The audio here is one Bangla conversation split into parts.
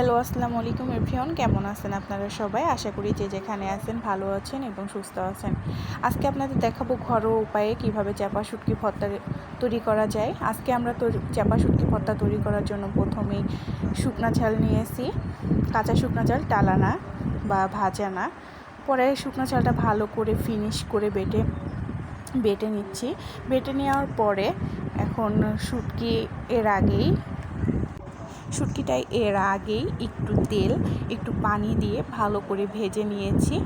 হ্যালো, আসসালামু আলাইকুম এভরিওয়ান। কেমন আছেন আপনারা সবাই? আশা করি যে যেখানে আছেন ভালো আছেন এবং সুস্থ আছেন। আজকে আপনাদের দেখাবো ঘরোয়া উপায়ে কীভাবে চাপা শুটকি ভর্তা তৈরি করা যায়। আজকে আমরা চাপা শুটকি ভর্তা তৈরি করার জন্য প্রথমেই শুকনা চাল নিয়েছি। কাঁচা শুকনা চাল, টালানা বা ভাজানা পরে শুকনো চালটা ভালো করে ফিনিশ করে বেটে বেটে নিচ্ছি। বেটে নেওয়ার পরে এখন শুটকি এর আগেই শুটকিটাই এর আগেই একটু তেল, একটু পানি দিয়ে ভালো করে ভেজে নিয়েছি।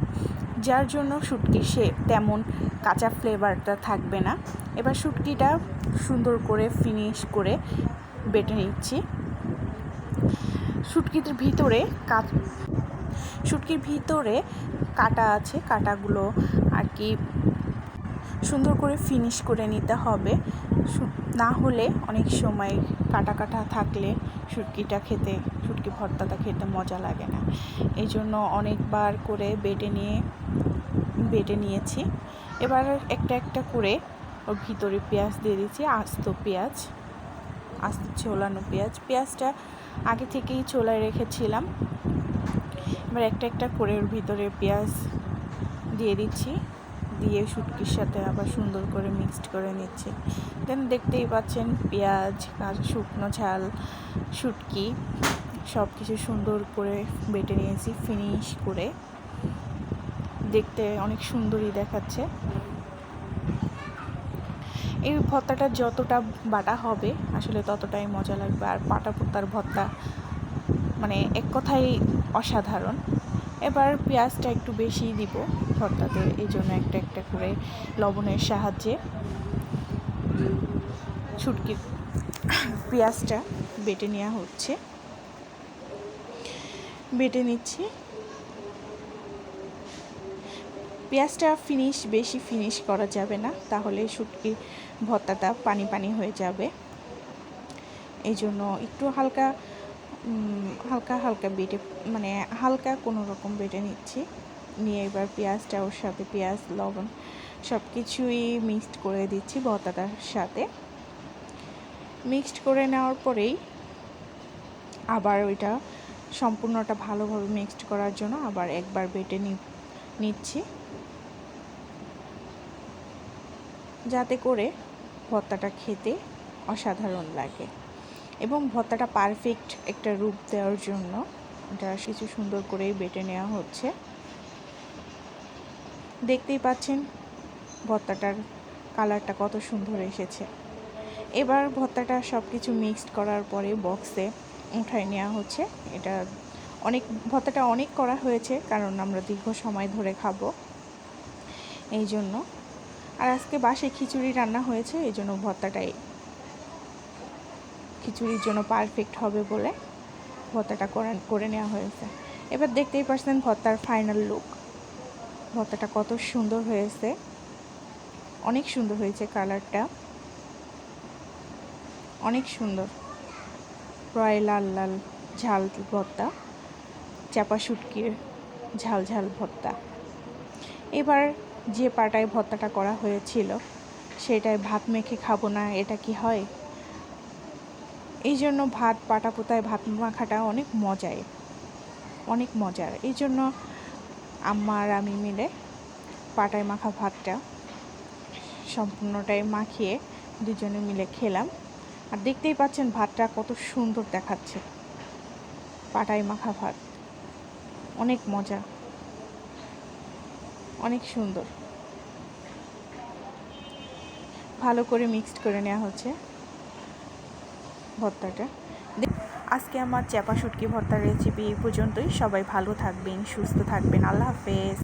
যার জন্য শুটকির সে তেমন কাঁচা ফ্লেভারটা থাকবে না। এবার শুটকিটা সুন্দর করে ফিনিশ করে বেটে নিচ্ছি। শুটকির ভিতরে কাট শুটকির ভিতরে কাটা আছে, কাটাগুলো আর কি সুন্দর করে ফিনিশ করে নিতে হবে। না হলে অনেক সময় কাটা কাটা থাকলে শুটকিটা খেতে, শুটকি ভর্তাটা খেতে মজা লাগে না। এই জন্য অনেকবার করে বেটে নিয়ে, বেটে নিয়েছি। এবার একটা একটা করে ওর ভিতরে পেঁয়াজ দিয়ে দিচ্ছি, আস্ত পেঁয়াজ, আস্ত ছোলানো পেঁয়াজ। পেঁয়াজটা আগে থেকেই ছোলায় রেখেছিলাম। এবার একটা একটা করে ওর ভিতরে পেঁয়াজ দিয়ে দিচ্ছি। দিয়ে শুটকির সাথে আবার সুন্দর করে মিক্সড করে নিচ্ছি। দেন দেখতেই পাচ্ছেন পেঁয়াজ শুকনো ঝাল, শুটকি সব কিছু সুন্দর করে বেটে নিয়েছি ফিনিশ করে। দেখতে অনেক সুন্দরই দেখাচ্ছে। এই ভর্তাটা যতটা বাটা হবে, আসলে ততটাই মজা লাগবে। আর পাটা পোতার ভর্তা মানে এক কথাই অসাধারণ। এবার পেঁয়াজটা একটু বেশি দিব, ভর্তাতে এই জন্য একটা একটা করে লবণের সাহায্যে ছুটকি পেঁয়াজটা বেটে নেওয়া হচ্ছে। বেটে নিচ্ছি। পেঁয়াজটা ফিনিশ বেশি ফিনিশ করা যাবে না, তাহলে শুটকি ভর্তাটা পানি পানি হয়ে যাবে। এই জন্য একটু হালকা হালকা হালকা বেটে মানে হালকা কোনো রকম বেটে নিচ্ছি। নিয়ে এবার পেঁয়াজটা ওর সাথে পেঁয়াজ, লবণ সব কিছুই মিক্সড করে দিচ্ছি ভর্তাটার সাথে। মিক্সড করে নেওয়ার পরেই আবার ওইটা সম্পূর্ণটা ভালোভাবে মিক্সড করার জন্য আবার একবার বেটে নিচ্ছি। যাতে করে ভর্তাটা খেতে অসাধারণ লাগে। এবং ভর্তাটা পারফেক্ট একটা রূপ দেওয়ার জন্য। এটা কিছু সুন্দর করেই বেটে নেওয়া হচ্ছে। দেখতেই পাচ্ছেন ভর্তাটার কালারটা কত সুন্দর এসেছে। এবার ভর্তাটা সব কিছু মিক্সড করার পরে বক্সে উঠায় নেওয়া হচ্ছে। এটা অনেক, ভর্তাটা অনেক করা হয়েছে, কারণ আমরা দীর্ঘ সময় ধরে খাব। এই জন্য। আর আজকে বাসে খিচুড়ি রান্না হয়েছে, এই জন্য ভর্তাটাই খিচুড়ির জন্য পারফেক্ট হবে বলে ভর্তাটা করে নেওয়া হয়েছে। এবার দেখতেই পাচ্ছেন ভর্তার ফাইনাল লুক ভর্তাটা কত সুন্দর হয়েছে। অনেক সুন্দর হয়েছে কালারটা অনেক সুন্দর। প্রায় লাল লাল, ঝাল ভর্তা। চাপা শুটকির ঝাল ঝাল ভর্তা। এবার যে পাটায় ভর্তাটা করা হয়েছিল, সেটায় ভাত মেখে খাব না, এটা কি হয়? এই জন্য ভাত পাটা পোতায় ভাত মাখাটা অনেক মজায় অনেক মজার। এই জন্য আম্মা আর আমি মিলে পাটায় মাখা ভাতটা সম্পূর্ণটাই মাখিয়ে দুজনে মিলে খেলাম। আর দেখতেই পাচ্ছেন ভাতটা কত সুন্দর দেখাচ্ছে। পাটায় মাখা ভাত। অনেক মজা। অনেক সুন্দর। ভালো করে মিক্সড করে নেওয়া হচ্ছে। ভর্তাটা। আজকে আমার চ্যাপা শুটকি ভর্তার রেসিপি এই পর্যন্তই। সবাই ভালো থাকবেন, সুস্থ থাকবেন। আল্লাহ হাফেজ।